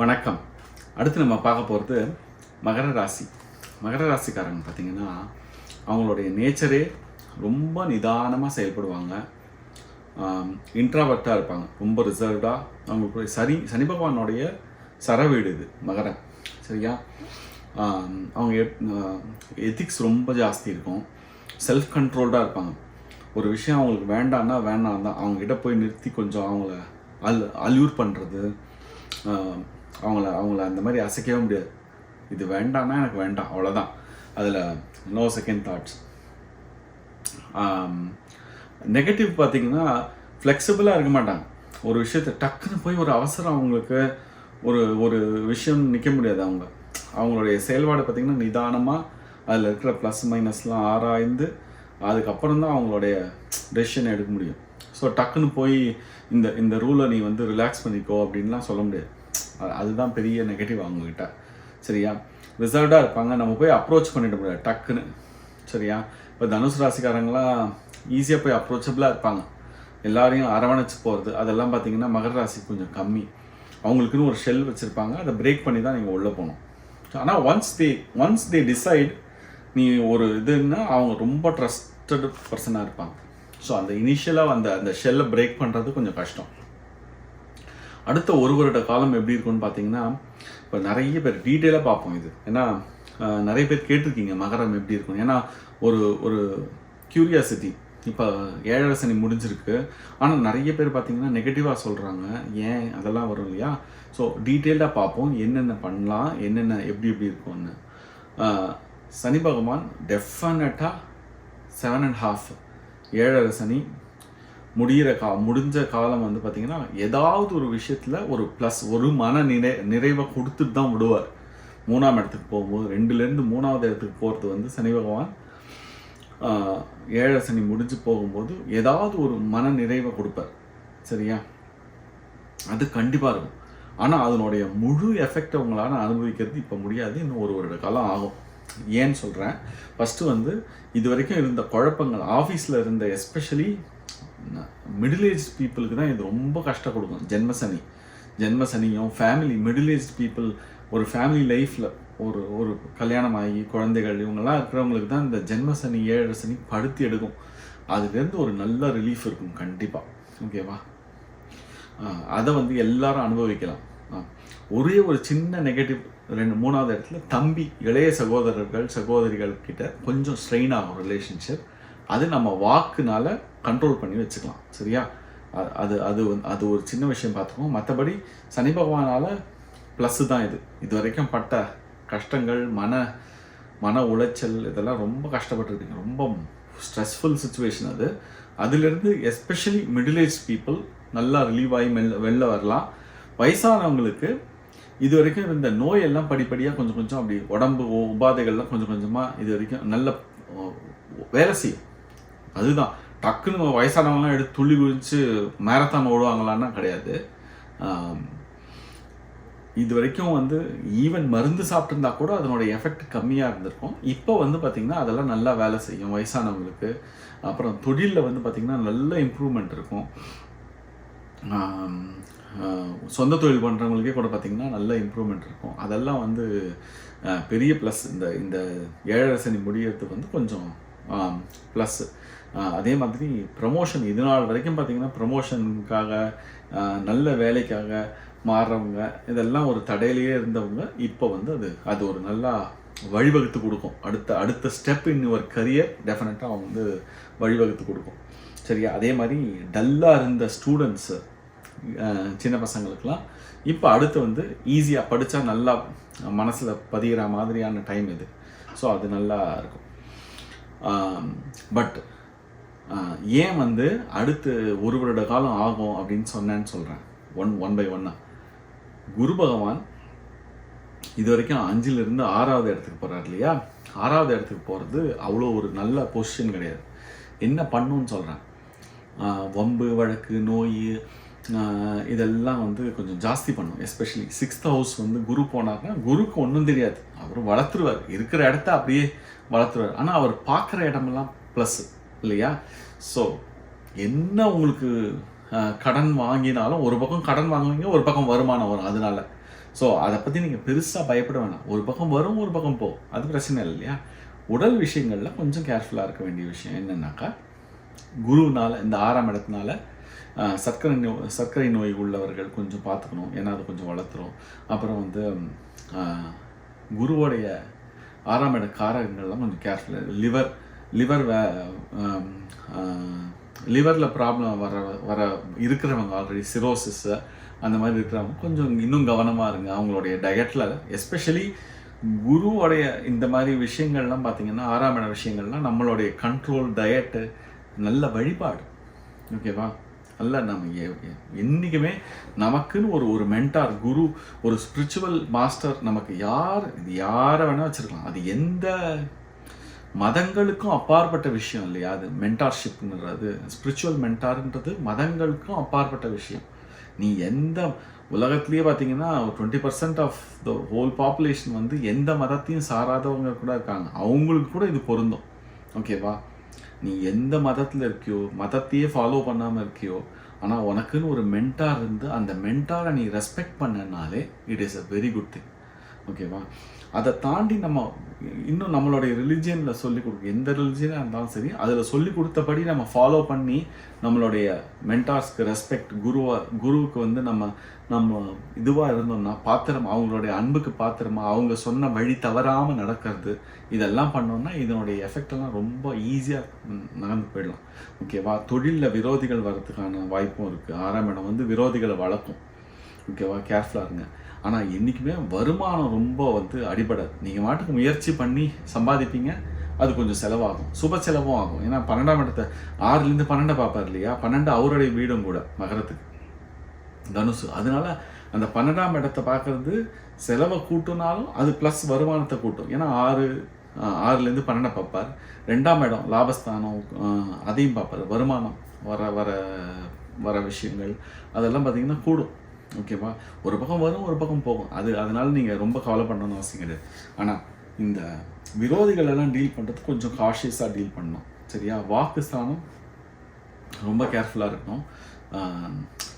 வணக்கம். அடுத்து நம்ம பார்க்க போகிறது மகர ராசி. மகர ராசிக்காரங்க பார்த்திங்கன்னா அவங்களுடைய நேச்சரே ரொம்ப நிதானமாக செயல்படுவாங்க. இன்ட்ராவர்ட்டாக இருப்பாங்க. ரொம்ப ரிசர்வ்டாக அவங்களுடைய சரி சனி பகவானுடைய சரவீடு இது மகரம். சரியா? அவங்க எத்திக்ஸ் ரொம்ப ஜாஸ்தி இருக்கும். செல்ஃப் கண்ட்ரோல்டாக இருப்பாங்க. ஒரு விஷயம் அவங்களுக்கு வேண்டாம்னா வேண்டாம் தான் அவங்ககிட்ட போய் நிறுத்தி கொஞ்சம் அவங்கள அல் அல்யூர் பண்ணுறது அவங்கள அவங்கள அந்த மாதிரி அசைக்கவே முடியாது. இது வேண்டாம்னா எனக்கு வேண்டாம் அவ்வளோதான் அதில் நோ செகண்ட் தாட்ஸ் நெகட்டிவ் பார்த்தீங்கன்னா ஃப்ளெக்சிபிளாக இருக்க மாட்டாங்க. ஒரு விஷயத்தை டக்குன்னு போய் ஒரு அவசரம் அவங்களுக்கு ஒரு ஒரு விஷயம் நிற்க முடியாது அவங்க. அவங்களுடைய செயல்பாடு பார்த்திங்கன்னா நிதானமாக அதில் இருக்கிற ப்ளஸ் மைனஸ்லாம் ஆராய்ந்து அதுக்கப்புறம் தான் அவங்களுடைய டெசிஷன் எடுக்க முடியும். ஸோ டக்குன்னு போய் இந்த இந்த ரூலை நீ வந்து ரிலாக்ஸ் பண்ணிக்கோ அப்படின்லாம் சொல்ல முடியாது. அதுதான் பெரிய நெகட்டிவ் அவங்கக்கிட்ட சரியா? ரிசர்வ்டாக இருப்பாங்க. நம்ம போய் அப்ரோச் பண்ணிட முடியாது டக்குன்னு. சரியா? இப்போ தனுஷ் ராசிக்காரங்களாம் ஈஸியாக போய் அப்ரோச்சபிளாக இருப்பாங்க. எல்லாரையும் அரவணைச்சு போகிறது அதெல்லாம் பார்த்தீங்கன்னா மகர ராசி கொஞ்சம் கம்மி. அவங்களுக்குன்னு ஒரு ஷெல் வச்சுருப்பாங்க. அதை பிரேக் பண்ணி தான் நீங்கள் உள்ளே போகணும். ஆனால் once they once they decide நீ ஒரு இதுன்னா அவங்க ரொம்ப ட்ரஸ்டட் பர்சனாக இருப்பாங்க. ஸோ அந்த இனிஷியலாக அந்த அந்த ஷெல்லை பிரேக் பண்ணுறது கொஞ்சம் கஷ்டம். அடுத்த ஒரு வருட காலம் எப்படி இருக்கும்னு பார்த்தீங்கன்னா இப்போ நிறைய பேர் டீட்டெயிலாக பார்ப்போம் இது. ஏன்னா நிறைய பேர் கேட்டிருக்கீங்க மகரம் எப்படி இருக்கும் ஏன்னா ஒரு ஒரு க்யூரியாசிட்டி இப்போ ஏழரை சனி முடிஞ்சிருக்கு. ஆனால் நிறைய பேர் பார்த்தீங்கன்னா நெகட்டிவாக சொல்கிறாங்க ஏன் அதெல்லாம் வரும் இல்லையா? ஸோ டீட்டெயில்டாக பார்ப்போம். என்னென்ன பண்ணலாம்? என்னென்ன எப்படி எப்படி இருக்கும்னு. சனி பகவான் டெஃபினட்டாக செவன் அண்ட் ஹாஃப் ஏழரை சனி முடிகிற கா முடிஞ்ச காலம் வந்து பார்த்திங்கன்னா ஏதாவது ஒரு விஷயத்தில் ஒரு ப்ளஸ் ஒரு மன நிறை நிறைவை கொடுத்துட்டு தான் விடுவார். மூணாம் இடத்துக்கு போகும்போது ரெண்டுலேருந்து மூணாவது இடத்துக்கு போகிறது வந்து சனி பகவான் ஏழரை சனி முடிஞ்சு போகும்போது ஏதாவது ஒரு மன நிறைவை கொடுப்பார். சரியா? அது கண்டிப்பாக இருக்கும். ஆனால் அதனுடைய முழு எஃபெக்டை உங்களால் அனுபவிக்கிறது இப்போ முடியாது. இன்னும் ஒரு வருட காலம் ஆகும். ஏன்னு சொல்கிறேன் ஃபஸ்ட்டு வந்து இது வரைக்கும் இருந்த குழப்பங்கள் ஆஃபீஸில் இருந்த எஸ்பெஷலி மிடில் ஏஜ் பீப்புளுக்கு தான் இது ரொம்ப கஷ்டம் கொடுக்கும் ஜென்மசனி ஜென்மசனியும் ஃபேமிலி மிடில் ஏஜ் பீப்புள் ஒரு ஃபேமிலி லைஃப்பில் ஒரு ஒரு கல்யாணம் ஆகி குழந்தைகள் இவங்கெல்லாம் இருக்கிறவங்களுக்கு தான் இந்த ஜென்மசனி ஏழு சனி படுத்தி எடுக்கும். அதுலேருந்து ஒரு நல்ல ரிலீஃப் இருக்கும் கண்டிப்பாக ஓகேவா அதை வந்து எல்லாரும் அனுபவிக்கலாம். ஒரே ஒரு சின்ன நெகட்டிவ் ரெண்டு மூணாவது இடத்துல தம்பி இளைய சகோதரர்கள் சகோதரிகள் கிட்ட கொஞ்சம் ஸ்ட்ரெயின் ஆகும் ரிலேஷன்ஷிப் அது நம்ம வாக்குனால கண்ட்ரோல் பண்ணி வச்சுக்கலாம் சரியா? அது அது வந்து- அது ஒரு சின்ன விஷயம் பார்த்துக்கோங்க மற்றபடி சனி பகவானால் ப்ளஸ்ஸு தான் இது. இது வரைக்கும் பட்ட கஷ்டங்கள் மன மன உளைச்சல் இதெல்லாம் ரொம்ப கஷ்டப்பட்டுருக்கீங்க. ரொம்ப ஸ்ட்ரெஸ்ஃபுல் சுச்சுவேஷன் அது. அதுலேருந்து எஸ்பெஷலி மிடில் ஏஜ் பீப்புள் நல்லா ரிலீவ் ஆகி மெல்ல வெளில வரலாம். வயசானவங்களுக்கு இது வரைக்கும் இருந்த நோயெல்லாம் படிப்படியாக கொஞ்சம் கொஞ்சம் அப்படி உடம்பு உபாதைகள்லாம் கொஞ்சம் கொஞ்சமாக இது வரைக்கும் நல்ல வேலை செய்யும். அதுதான். டக்குன்னு வயசானவங்களாம் எடுத்து துள்ளி குதிச்சு மேரத்தான் ஓடுவாங்களான்னா கிடையாது. இது வரைக்கும் வந்து ஈவன் மருந்து சாப்பிட்ருந்தா கூட அதனோட எஃபெக்ட் கம்மியாக இருந்திருக்கும். இப்போ வந்து பார்த்திங்கன்னா அதெல்லாம் நல்லா வேலை செய்யும் வயசானவங்களுக்கு. அப்புறம் தொழிலில் வந்து பார்த்திங்கன்னா நல்ல இம்ப்ரூவ்மெண்ட் இருக்கும். சொந்த தொழில் பண்ணுறவங்களுக்கே கூட பார்த்திங்கன்னா நல்ல இம்ப்ரூவ்மெண்ட் இருக்கும். அதெல்லாம் வந்து பெரிய ப்ளஸ் இந்த இந்த ஏழரை சனி முடியறதுக்கு வந்து கொஞ்சம் ப்ளஸ் அதே மாதிரி ப்ரமோஷன் இது நாள் வரைக்கும் பார்த்திங்கன்னா ப்ரமோஷனுக்காக நல்ல வேலைக்காக மாறுறவங்க இதெல்லாம் ஒரு தடையிலேயே இருந்தவங்க இப்போ வந்து அது அது ஒரு நல்லா வழிவகுத்து கொடுக்கும். அடுத்த அடுத்த ஸ்டெப் இன் யுவர் கரியர் டெஃபினட்டாக வந்து வழிவகுத்து கொடுக்கும். சரியா? அதே மாதிரி டல்லாக இருந்த ஸ்டூடெண்ட்ஸு சின்ன பசங்களுக்கெல்லாம் இப்போ அடுத்து வந்து ஈஸியாக படித்தா நல்லா மனசில் பதிகிற மாதிரியான டைம் இது. ஸோ அது நல்லா இருக்கும். பட் ஏன் வந்து அடுத்து ஒரு வருட காலம் ஆகும் அப்படின்னு சொன்னேன்னு சொல்கிறேன் ஒன் ஒன் பை ஒன்னா குரு பகவான் இது வரைக்கும் அஞ்சிலிருந்து ஆறாவது இடத்துக்கு போகிறார் இல்லையா? ஆறாவது இடத்துக்கு போகிறது அவ்வளோ ஒரு நல்ல பொசிஷன் கிடையாது. என்ன பண்ணுன்னு சொல்கிறேன் வம்பு வழக்கு நோய் இதெல்லாம் வந்து கொஞ்சம் ஜாஸ்தி பண்ணும். எஸ்பெஷலி சிக்ஸ்த் ஹவுஸ் வந்து குரு போனார்னா குருக்கு ஒன்றும் தெரியாது. அவர் வளர்த்துருவார். இருக்கிற இடத்த அப்படியே வளர்த்துருவார். ஆனால் அவர் பார்க்குற இடமெல்லாம் ப்ளஸ் இல்லையா? ஸோ என்ன உங்களுக்கு கடன் வாங்கினாலும் ஒரு பக்கம் கடன் வாங்குவீங்க ஒரு பக்கம் வருமானம் வரும் அதனால. ஸோ அதை பற்றி நீங்கள் பெருசாக பயப்பட வேணாம். ஒரு பக்கம் வரும் ஒரு பக்கம் போ அது பிரச்சனை இல்லை இல்லையா? உடல் விஷயங்களில் கொஞ்சம் கேர்ஃபுல்லாக இருக்க வேண்டிய விஷயம் என்னென்னாக்கா குருனால இந்த ஆறாம் இடத்துனால சர்க்கரை நோய் சர்க்கரை நோய் உள்ளவர்கள் கொஞ்சம் பார்த்துக்கணும். ஏன்னா அது கொஞ்சம் வளர்த்துரும். அப்புறம் வந்து குருவோடைய ஆறாம் இட காரகங்கள்லாம் கொஞ்சம் கேர்ஃபுல் லிவர் லிவர் வே லிவரில் ப்ராப்ளம் வர வர இருக்கிறவங்க ஆல்ரெடி சிரோசிஸ்ஸு அந்த மாதிரி இருக்கிறவங்க கொஞ்சம் இன்னும் கவனமாக இருங்க. அவங்களுடைய டயட்டில் எஸ்பெஷலி குருவோடைய இந்த மாதிரி விஷயங்கள்லாம் பார்த்திங்கன்னா ஆறாம் இட விஷயங்கள்லாம் நம்மளுடைய கண்ட்ரோல் டயட்டு நல்ல வழிபாடு. ஓகேவா அல்ல நம்ம என்றைக்குமே நமக்குன்னு ஒரு ஒரு மென்டார் குரு ஒரு ஸ்பிரிச்சுவல் மாஸ்டர் நமக்கு யார் இது யாரை வேணால் வச்சுருக்கலாம். அது எந்த மதங்களுக்கும் அப்பாற்பட்ட விஷயம் இல்லையா? அது மென்டார்ஷிப்ன்றது ஸ்பிரிச்சுவல் மென்டார்ன்றது மதங்களுக்கும் அப்பாற்பட்ட விஷயம். நீ எந்த உலகத்துலேயே பார்த்தீங்கன்னா ஒரு twenty percent of the whole population வந்து எந்த மதத்தையும் சாராதவங்க கூட இருக்காங்க. அவங்களுக்கு கூட இது பொருந்தும். ஓகேவா நீ எந்த மதத்தில் இருக்கியோ மதத்தையே ஃபாலோ பண்ணாமல் இருக்கியோ ஆனால் உனக்குன்னு ஒரு மென்டார் இருந்து அந்த மென்டாரை நீ respect பண்ணனாலே it is a very good thing ஓகேவா? அதை தாண்டி நம்ம இன்னும் நம்மளுடைய ரிலிஜியனில் சொல்லி கொடுக்க எந்த ரிலிஜியனாக இருந்தாலும் சரி அதில் சொல்லி கொடுத்தபடி நம்ம ஃபாலோ பண்ணி நம்மளுடைய மென்டார்ஸ்க்கு ரெஸ்பெக்ட் குருவா குருவுக்கு வந்து நம்ம நம்ம இதுவாக இருந்தோம்னா பாத்திரம் அவங்களுடைய அன்புக்கு பாத்திரமா அவங்க சொன்ன வழி தவறாமல் நடக்கிறது இதெல்லாம் பண்ணோம்னா இதனுடைய எஃபெக்ட் எல்லாம் ரொம்ப ஈஸியாக நடந்து போயிடலாம். ஓகேவா? தொழிலில் விரோதிகள் வர்றதுக்கான வாய்ப்பும் இருக்குது ஆறாம் இடம் வந்து விரோதிகளை வளர்க்கும். ஓகேவா? கேர்ஃபுல்லாக இருங்க. ஆனால் என்றைக்குமே வருமானம் ரொம்ப வந்து அடிபடாது. நீங்கள் மாட்டுக்கு முயற்சி பண்ணி சம்பாதிப்பீங்க அது கொஞ்சம் செலவாகும். சுப செலவும் ஆகும். ஏன்னா பன்னெண்டாம் இடத்தை ஆறுலேருந்து பன்னெண்டை பார்ப்பார் இல்லையா? பன்னெண்டு அவருடைய வீடும் கூட மகரத்துக்கு. தனுசு. அதனால அந்த பன்னெண்டாம் இடத்தை பார்க்கறது செலவை கூட்டினாலும் அது ப்ளஸ் வருமானத்தை கூட்டும். ஏன்னா ஆறு ஆறுலேருந்து பன்னெண்டை பார்ப்பார். ரெண்டாம் இடம் லாபஸ்தானம் அதையும் பார்ப்பார். வருமானம் வர வர வர விஷயங்கள் அதெல்லாம் பார்த்தீங்கன்னா கூடும். ஓகேவா? ஒரு பக்கம் வரும் ஒரு பக்கம் போகும். அது அதனால நீங்கள் ரொம்ப கவலை பண்ணணும்னு அவசியம் கிடையாது. ஆனால் இந்த விரோதிகள் எல்லாம் டீல் பண்ணுறது கொஞ்சம் காஷியஸாக டீல் பண்ணணும். சரியா? வாக்குஸ்தானம் ரொம்ப கேர்ஃபுல்லாக இருக்கணும்.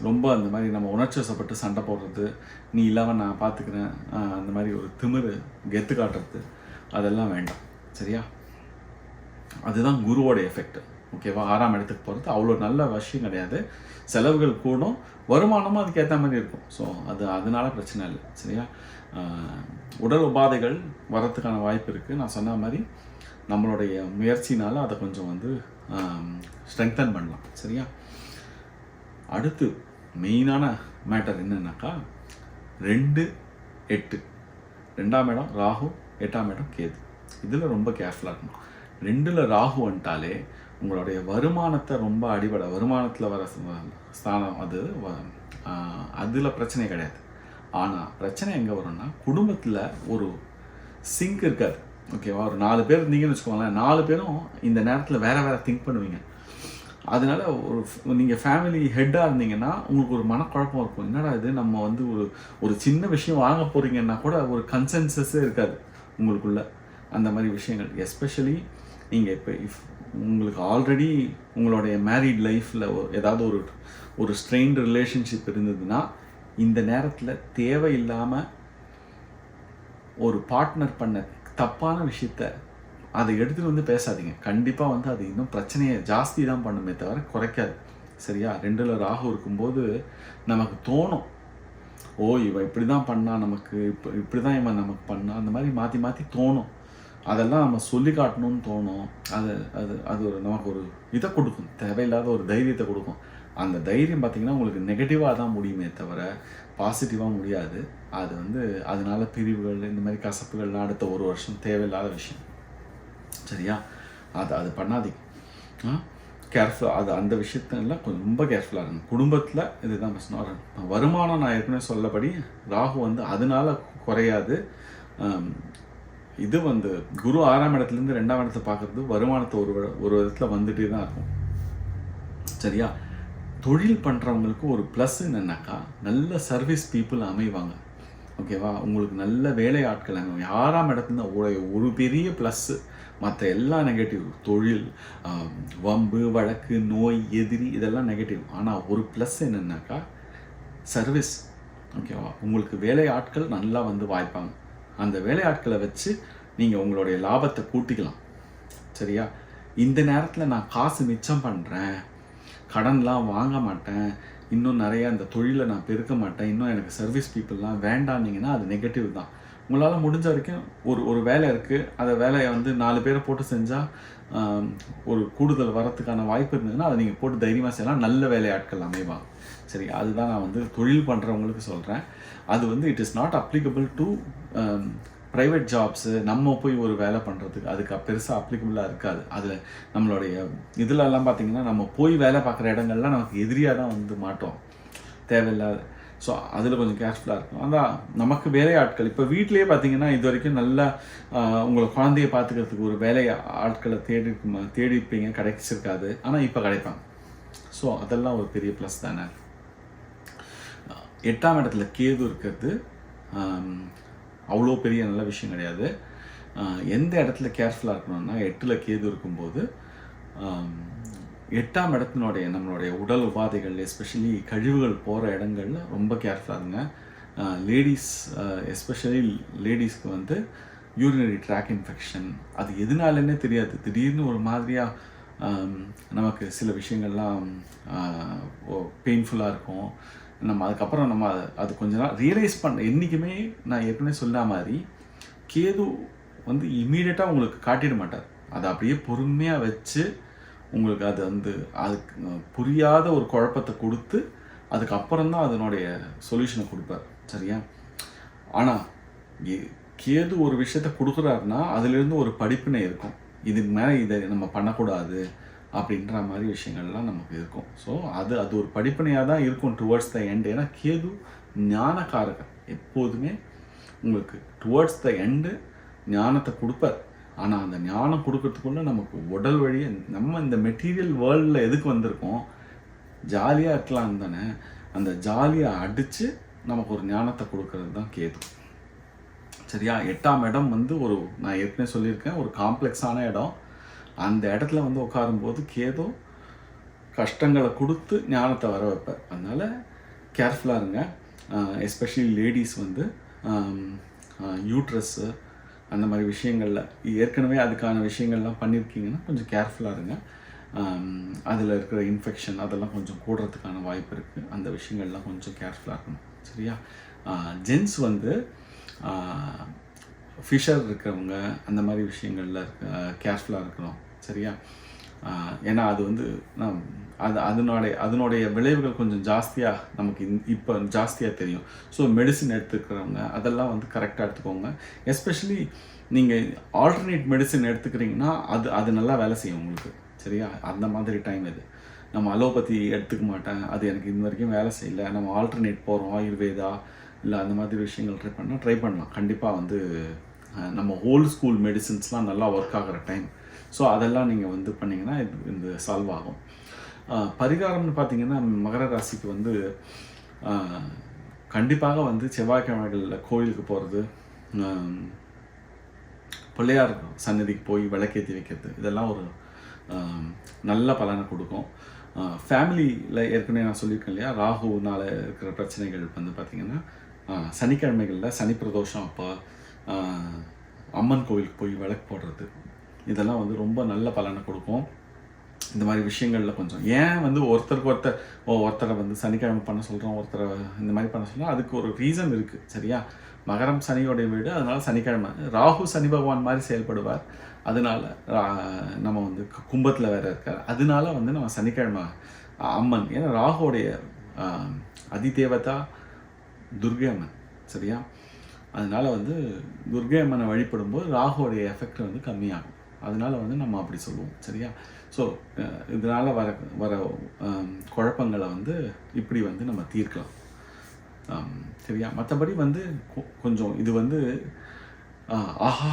ரொம்ப அந்த மாதிரி நம்ம உணர்ச்சிவசப்பட்டு சண்டை போடுறது நீ இல்லாமல் நான் பார்த்துக்கிறேன் அந்த மாதிரி ஒரு திமிரு கெத்து காட்டுறது அதெல்லாம் வேண்டாம். சரியா? அதுதான் குருவோட எஃபெக்ட் ஓகேவா? ஆறாம் இடத்துக்கு போகிறது அவ்வளோ நல்ல விஷயம் கிடையாது. செலவுகள் கூடும். வருமானமும் அதுக்கேற்ற மாதிரி இருக்கும். ஸோ அது அதனால பிரச்சனை இல்லை. சரியா? உடல் உபாதைகள் வரத்துக்கான வாய்ப்பு இருக்குது நான் சொன்ன மாதிரி நம்மளுடைய முயற்சினால அதை கொஞ்சம் வந்து ஸ்ட்ரெங்தன் பண்ணலாம். சரியா? அடுத்து மெயினான மேட்டர் என்னன்னாக்கா ரெண்டு எட்டு. ரெண்டாம் இடம் ராகு எட்டாம் இடம் கேது. இதில் ரொம்ப கேர்ஃபுல்லாக இருக்கணும். ரெண்டில் ராகு வந்துட்டாலே உங்களுடைய வருமானத்தை ரொம்ப அடிபட வருமானத்தில் வர ஸ்தானம் அது அதில் பிரச்சனை கிடையாது. ஆனால் பிரச்சனை எங்கே வரும்னா குடும்பத்தில் ஒரு சிங்க் இருக்காது. ஓகேவா ஒரு நாலு பேர் இருந்தீங்கன்னு வச்சுக்கோங்களேன். நாலு பேரும் இந்த நேரத்தில் வேற வேற திங்க் பண்ணுவீங்க. அதனால ஒரு நீங்கள் ஃபேமிலி ஹெட்டாக இருந்தீங்கன்னா உங்களுக்கு ஒரு மனக்குழப்பம் இருக்கும். என்னடா இது? நம்ம வந்து ஒரு ஒரு சின்ன விஷயம் வாங்க போகிறீங்கன்னா கூட ஒரு கன்சென்சஸ்ஸே இருக்காது உங்களுக்குள்ள. அந்த மாதிரி விஷயங்கள். எஸ்பெஷலி நீங்கள் இப்போ இஃப் உங்களுக்கு ஆல்ரெடி உங்களுடைய மேரிட் லைஃப்பில் ஏதாவது ஒரு ஒரு ஸ்ட்ரெயின் ரிலேஷன்ஷிப் இருந்ததுன்னா இந்த நேரத்தில் தேவையில்லாமல் ஒரு பார்ட்னர் பண்ண தப்பான விஷயத்த அதை எடுத்துகிட்டு வந்து பேசாதீங்க. கண்டிப்பாக வந்து அது இன்னும் பிரச்சனையை ஜாஸ்தி தான் பண்ணுமே தவிர குறைக்காது. சரியா? ரெண்டில் ராகு இருக்கும்போது நமக்கு தோணும். ஓ இவன் இப்படி தான் பண்ணா நமக்கு இப்போ இப்படி தான் இவன் நமக்கு பண்ணா அந்த மாதிரி மாற்றி மாற்றி தோணும். அதெல்லாம் நம்ம சொல்லி காட்டணும்னு தோணும். அது அது அது ஒரு நமக்கு ஒரு இதை கொடுக்கும். தேவையில்லாத ஒரு தைரியத்தை கொடுக்கும். அந்த தைரியம் பார்த்திங்கன்னா உங்களுக்கு நெகட்டிவாக தான் முடியுமே தவிர பாசிட்டிவாக முடியாது. அது வந்து அதனால பிரிவுகள் இந்த மாதிரி கசப்புகள்லாம் அடுத்த ஒரு வருஷம் தேவையில்லாத விஷயம். சரியா? அது அது பண்ணாதீங்க. ஆ? கேர்ஃபுல்லாக அது அந்த விஷயத்தெல்லாம் கொஞ்சம் ரொம்ப கேர்ஃபுல்லாக இருக்கும் குடும்பத்தில் இதுதான் பிரச்சனை வருமானம் நான் ஏற்கனவே சொல்லபடி ராகு வந்து அதனால குறையாது. இது வந்து குரு ஆறாம் இடத்துலேருந்து ரெண்டாம் இடத்தை பார்க்குறது வருமானத்தை ஒரு ஒரு விதத்தில் வந்துட்டே தான் இருக்கும். சரியா? தொழில் பண்ணுறவங்களுக்கு ஒரு ப்ளஸ் என்னன்னாக்கா நல்ல சர்வீஸ் பீப்புள் அமைவாங்க. ஓகேவா உங்களுக்கு நல்ல வேலை ஆட்கள் அங்கே ஆறாம் இடத்துல ஒரு ஒரு பெரிய ப்ளஸ்ஸு மற்ற எல்லா நெகட்டிவ் தொழில் வம்பு வழக்கு நோய் எதிரி இதெல்லாம் நெகட்டிவ் ஆனால் ஒரு ப்ளஸ் என்னென்னாக்கா சர்வீஸ் ஓகேவா உங்களுக்கு வேலை ஆட்கள் நல்லா வந்து வாய்ப்பாங்க. அந்த வேலையாட்களை வச்சு நீங்கள் உங்களுடைய லாபத்தை கூட்டிக்கலாம். சரியா? இந்த நேரத்தில் நான் காசு மிச்சம் பண்ணுறேன் கடன்லாம் வாங்க மாட்டேன். இன்னும் நிறைய அந்த தொழிலை நான் பெருக்க மாட்டேன். இன்னும் எனக்கு சர்வீஸ் பீப்புளெலாம் வேண்டான்னீங்கன்னா அது நெகட்டிவ் தான். உங்களால் முடிஞ்ச வரைக்கும் ஒரு ஒரு வேலை இருக்குது அந்த வேலையை வந்து நாலு பேரை போட்டு செஞ்சால் ஒரு கூடுதல் வரத்துக்கான வாய்ப்பு இருந்ததுன்னா அதை நீங்கள் போட்டு தைரியமாக செய்யலாம். நல்ல வேலையாட்கள் அமைவாங்க. சரி அதுதான் நான் வந்து தொழில் பண்ணுறவங்களுக்கு சொல்கிறேன் அது வந்து it is not applicable to Um, private jobs நம்ம போய் ஒரு வேலை பண்ணுறதுக்கு அதுக்கு பெருசாக அப்ளிகபிளாக இருக்காது. அதில் நம்மளுடைய இதிலெல்லாம் பார்த்தீங்கன்னா நம்ம போய் வேலை பார்க்குற இடங்கள்லாம் நமக்கு எதிரியாக தான் வந்து மாட்டோம். தேவையில்லாத ஸோ அதில் கொஞ்சம் கேர்ஃபுல்லாக இருக்கும் அதான் நமக்கு வேலை ஆட்கள் இப்போ வீட்டிலேயே பார்த்தீங்கன்னா இது வரைக்கும் நல்லா உங்களை குழந்தைய பார்த்துக்கிறதுக்கு ஒரு வேலை ஆட்களை தேடி தேடிப்பீங்க கிடைச்சிருக்காது. ஆனால் இப்போ கிடைப்பாங்க. ஸோ அதெல்லாம் ஒரு பெரிய ப்ளஸ் தானே. எட்டாம் இடத்துல கேது இருக்கிறது அவ்வளோ பெரிய நல்ல விஷயம் கிடையாது. எந்த இடத்துல கேர்ஃபுல்லாக இருக்கணும்னா எட்டில் கேது இருக்கும்போது எட்டாம் இடத்தினுடைய நம்மளுடைய உடல் உபாதைகள் எஸ்பெஷலி கழிவுகள் போகிற இடங்கள்ல ரொம்ப கேர்ஃபுல்லாக இருங்க. லேடிஸ் எஸ்பெஷலி லேடிஸ்க்கு வந்து யூரினரி ட்ராக் இன்ஃபெக்ஷன் அது எதனாலன்னே தெரியாது. திடீர்னு ஒரு மாதிரியாக நமக்கு சில விஷயங்கள்லாம் பெயின்ஃபுல்லாக இருக்கும். நம்ம அதுக்கப்புறம் நம்ம அது கொஞ்ச நாள் ரியலைஸ் பண்ண என்றைக்குமே நான் ஏற்கனவே சொன்ன மாதிரி கேது வந்து இமீடியட்டாக உங்களுக்கு காட்டிட மாட்டார். அதை அப்படியே பொறுமையாக வச்சு உங்களுக்கு அது வந்து அதுக்கு புரியாத ஒரு குழப்பத்தை கொடுத்து அதுக்கப்புறம் தான் அதனுடைய சொல்யூஷனை கொடுப்பார். சரியா? ஆனால் கேது ஒரு விஷயத்த கொடுக்குறாருன்னா அதுலேருந்து ஒரு படிப்பினை இருக்கும். இதுக்கு மேலே இதை நம்ம பண்ணக்கூடாது. அப்படின்ற மாதிரி விஷயங்கள்லாம் நமக்கு இருக்கும். ஸோ அது அது ஒரு படிப்பனையாக தான் இருக்கும் டுவர்ட்ஸ் த எண்ட் ஏன்னா கேது ஞானக்காரகர் எப்போதுமே உங்களுக்கு டுவர்ட்ஸ் த எண்டு ஞானத்தை கொடுப்பார். ஆனால் அந்த ஞானம் கொடுக்கறதுக்குள்ள நமக்கு உடல் வழியே நம்ம இந்த மெட்டீரியல் வேர்ல்டில் எதுக்கு வந்திருக்கோம்? ஜாலியாக இருக்கலாம் தானே. அந்த ஜாலியை அடித்து நமக்கு ஒரு ஞானத்தை கொடுக்கறது தான் கேது. சரியா? எட்டாம் இடம் வந்து ஒரு நான் ஏற்கனவே சொல்லியிருக்கேன் ஒரு காம்ப்ளெக்ஸான இடம். அந்த இடத்துல வந்து உட்காரும்போது கேதோ கஷ்டங்களை கொடுத்து ஞானத்தை வர வைப்பார். அதனால் கேர்ஃபுல்லாக இருங்க. எஸ்பெஷலி லேடிஸ் வந்து யூட்ரஸ்ஸு அந்த மாதிரி விஷயங்களில் ஏற்கனவே அதுக்கான விஷயங்கள்லாம் பண்ணியிருக்கீங்கன்னா கொஞ்சம் கேர்ஃபுல்லாக இருங்க. அதில் இருக்கிற இன்ஃபெக்ஷன் அதெல்லாம் கொஞ்சம் கூடுறதுக்கான வாய்ப்பு இருக்குது அந்த விஷயங்கள்லாம் கொஞ்சம் கேர்ஃபுல்லாக இருக்கணும். சரியா? ஜென்ஸ் வந்து ஃபிஷர் இருக்கிறவங்க அந்த மாதிரி விஷயங்களில் கேஷ்ஃபுல்லாக கேர்ஃபுல்லாக இருக்கணும். சரியா? ஏன்னா அது வந்து நான் அது அதனுடைய அதனுடைய விளைவுகள் கொஞ்சம் ஜாஸ்தியாக நமக்கு இந் இப்போ ஜாஸ்தியாக தெரியும். ஸோ மெடிசின் எடுத்துக்கிறவங்க அதெல்லாம் வந்து கரெக்டாக எடுத்துக்கோங்க. எஸ்பெஷலி நீங்கள் ஆல்டர்னேட் மெடிசின் எடுத்துக்கிறீங்கன்னா அது அது நல்லா வேலை செய்யும் உங்களுக்கு. சரியா? அந்த மாதிரி டைம் இது. நம்ம அலோபதி எடுத்துக்க மாட்டேன். அது எனக்கு இது வரைக்கும் வேலை செய்யல. நம்ம ஆல்டர்னேட் போகிறோம் ஆயுர்வேதா இல்லை அந்த மாதிரி விஷயங்கள் ட்ரை பண்ணால் ட்ரை பண்ணலாம். கண்டிப்பாக வந்து நம்ம ஓல்டு ஸ்கூல் மெடிசின்ஸ்லாம் நல்லா ஒர்க் ஆகிற டைம் ஸோ அதெல்லாம் நீங்கள் வந்து பண்ணிங்கன்னா இது இந்த சால்வ் ஆகும். பரிகாரம்னு பார்த்தீங்கன்னா மகர ராசிக்கு வந்து கண்டிப்பாக வந்து செவ்வாய்க்கிழமைகளில் கோயிலுக்கு போகிறது பிள்ளையார் சன்னதிக்கு போய் விளக்கேற்றி வைக்கிறது இதெல்லாம் ஒரு நல்ல பலனை கொடுக்கும். ஃபேமிலியில் ஏற்கனவே நான் சொல்லியிருக்கேன் இல்லையா ராகுனால இருக்கிற பிரச்சனைகள் வந்து பார்த்திங்கன்னா சனிக்கிழமைகளில் சனி பிரதோஷம் அப்போ அம்மன் கோவிலுக்கு போய் விளக்கு போடுறது. இதெல்லாம் வந்து ரொம்ப நல்ல பலனை கொடுக்கும். இந்த மாதிரி விஷயங்களில் கொஞ்சம். ஏன் வந்து ஒருத்தருக்கு ஒருத்தர் ஓ ஒருத்தரை வந்து சனிக்கிழமை பண்ண சொல்கிறோம் ஒருத்தரை இந்த மாதிரி பண்ண சொல்கிறோம் அதுக்கு ஒரு ரீசன் இருக்குது சரியா? மகரம் சனியோடைய வீடு அதனால் சனிக்கிழமை. ராகு சனி பகவான் மாதிரி செயல்படுவார். அதனால ரா- நம்ம வந்து கும்பத்தில் வேறு இருக்கார். அதனால வந்து நம்ம சனிக்கிழமை அம்மன் ஏன்னா ராகுடைய அதிதேவதா துர்கை அம்மன் சரியா? அதனால வந்து துர்கை அம்மனை வழிபடும்போது ராகுவோடைய எஃபெக்ட் வந்து கம்மியாகும். அதனால வந்து நம்ம அப்படி சொல்லுவோம். சரியா? ஸோ இதனால் வர வர குழப்பங்களை வந்து இப்படி வந்து நம்ம தீர்க்கலாம். சரியா? மற்றபடி வந்து கொஞ்சம் இது வந்து ஆஹா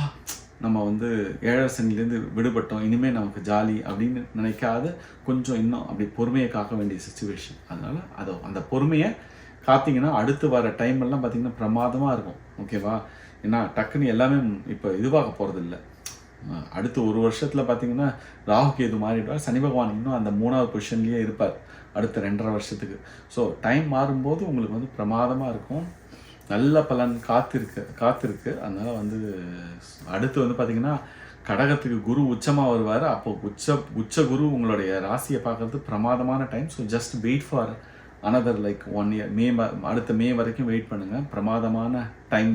நம்ம வந்து ஏழரை சனிலேருந்து விடுபட்டோம் இனிமேல் நமக்கு ஜாலி அப்படின்னு நினைக்காத. கொஞ்சம் இன்னும் அப்படி பொறுமையை காக்க வேண்டிய சுச்சுவேஷன் அதனால் அதை அந்த பொறுமையை காத்தீங்கன்னா அடுத்து வர டைம் எல்லாம் பார்த்தீங்கன்னா பிரமாதமாக இருக்கும். ஓகேவா ஏன்னா டக்குன்னு எல்லாமே இப்போ இதுவாக போகிறது இல்லை அடுத்து ஒரு வருஷத்தில் பார்த்தீங்கன்னா ராகு கேது மாறிடுவார். சனி பகவான் இன்னும் அந்த மூணாவது பொசிஷன்லேயே இருப்பார். அடுத்த ரெண்டரை வருஷத்துக்கு. ஸோ டைம் மாறும்போது உங்களுக்கு வந்து பிரமாதமாக இருக்கும். நல்ல பலன் காத்திருக்கு காத்திருக்கு. அதனால் வந்து அடுத்து வந்து பார்த்திங்கன்னா கடகத்துக்கு குரு உச்சமாக வருவார். அப்போ உச்ச உச்ச குரு உங்களுடைய ராசியை பார்க்கறது பிரமாதமான time so just wait for another like one year May அடுத்த மே வரைக்கும் வெயிட் பண்ணுங்கள் பிரமாதமான டைம்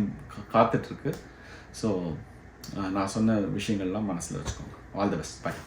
காத்துட்ருக்கு ஸோ நான் சொன்ன விஷயங்கள்லாம் மனசில் வச்சுக்கோங்க. All the best by